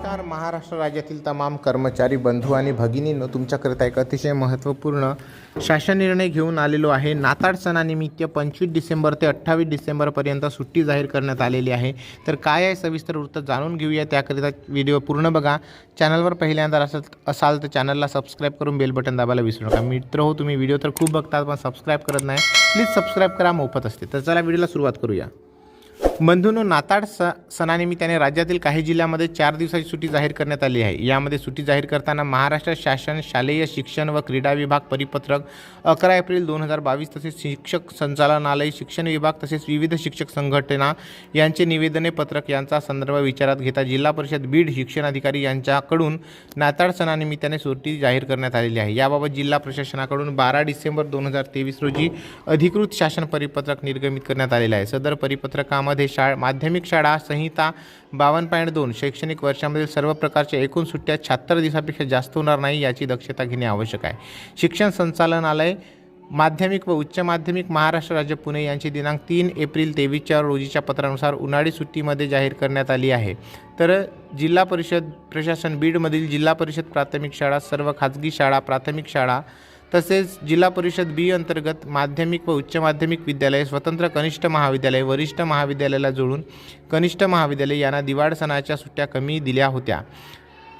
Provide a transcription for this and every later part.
नमस्कार. महाराष्ट्र राज्यातील तमाम कर्मचारी बंधू आणि भगिनींनो तुमच्याकरिता एक अतिशय महत्त्वपूर्ण शासन निर्णय घेऊन आलेलो आहे. नाताळ सणानिमित्त पंचवीस डिसेंबर ते अठ्ठावीस डिसेंबरपर्यंत सुट्टी जाहीर करण्यात आलेली आहे. तर काय आहे सविस्तर वृत्त जाणून घेऊया. त्याकरिता व्हिडिओ पूर्ण बघा. चॅनलवर पहिल्यांदा असाल असाल तर चॅनलला सबस्क्राईब करून बेल बटन दाबायला विसरू नका. मित्र हो तुम्ही व्हिडिओ तर खूप बघतात पण सबस्क्राईब करत नाही. प्लीज सबस्क्राईब करा मोफत असते. तर चला व्हिडिओला सुरुवात करूया. बंधूंनो नाताळ स सणानिमित्ताने राज्यातील काही जिल्ह्यामध्ये चार दिवसाची सुट्टी जाहीर करण्यात आली आहे. यामध्ये सुट्टी जाहीर करताना महाराष्ट्र शासन शालेय शिक्षण व क्रीडा विभाग परिपत्रक अकरा एप्रिल दोन हजार बावीस तसेच शिक्षक संचालनालय शिक्षण विभाग तसेच विविध शिक्षक संघटना यांचे निवेदने पत्रक यांचा संदर्भ विचारात घेता जिल्हा परिषद बीड शिक्षणाधिकारी यांच्याकडून नाताळ सणानिमित्ताने सुट्टी जाहीर करण्यात आलेली आहे. याबाबत जिल्हा प्रशासनाकडून बारा डिसेंबर दोन हजार तेवीस रोजी अधिकृत शासन परिपत्रक निर्गमित करण्यात आलेले आहे. सदर परिपत्रकामध्ये शाळा माध्यमिक शाळा संहिता बावन्न पॉईंट दोन शैक्षणिक वर्षामधील सर्व प्रकारच्या एकूण सुट्ट्या शहात्तर दिवसापेक्षा जास्त होणार नाही याची दक्षता घेणे आवश्यक आहे. शिक्षण संचालनालय माध्यमिक व उच्च माध्यमिक महाराष्ट्र राज्य पुणे यांची दिनांक तीन एप्रिल तेवीसच्या रोजीच्या पत्रानुसार उन्हाळी सुट्टीमध्ये जाहीर करण्यात आली आहे. तर जिल्हा परिषद प्रशासन बीडमधील जिल्हा परिषद प्राथमिक शाळा सर्व खाजगी शाळा प्राथमिक शाळा तसेच जिल्हा परिषद बी अंतर्गत माध्यमिक व उच्च माध्यमिक विद्यालय स्वतंत्र कनिष्ठ महाविद्यालय वरिष्ठ महाविद्यालयाला जोडून कनिष्ठ महाविद्यालय यांना दिवाळ सणाच्या सुट्ट्या कमी दिल्या होत्या.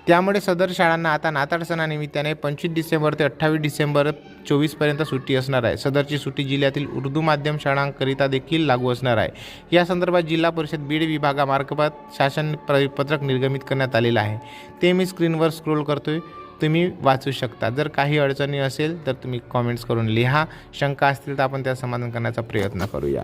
त्यामुळे सदर शाळांना आता नाताळ सणानिमित्ताने पंचवीस डिसेंबर ते अठ्ठावीस डिसेंबर चोवीसपर्यंत सुट्टी असणार आहे. सदरची सुट्टी जिल्ह्यातील उर्दू माध्यम शाळांकरिता देखील लागू असणार आहे. या संदर्भात जिल्हा परिषद बीड विभागामार्फत शासन पत्रक निर्गमित करण्यात आलेलं आहे. ते मी स्क्रीनवर स्क्रोल करतोय. तुम्ही वाचू शकता. जर काही अडचणी असेल तर तुम्ही कॉमेंट्स करून लिहा. शंका असतील तर आपण त्या समाधान करण्याचा प्रयत्न करूया.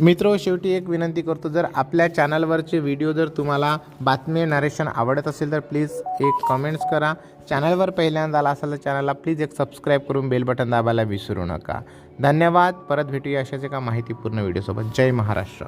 मित्र शेवटी एक विनंती करतो जर आपल्या चॅनलवरचे व्हिडिओ जर तुम्हाला बातमी नरेशन आवडत असेल तर प्लीज एक कमेंट्स करा. चॅनलवर पहिल्यांदा आला असेल तर चॅनलला प्लीज एक सबस्क्राईब करून बेल बटन दाबायला विसरू नका. धन्यवाद. परत भेटूया अशाच एका माहितीपूर्ण व्हिडिओसोबत जय महाराष्ट्र.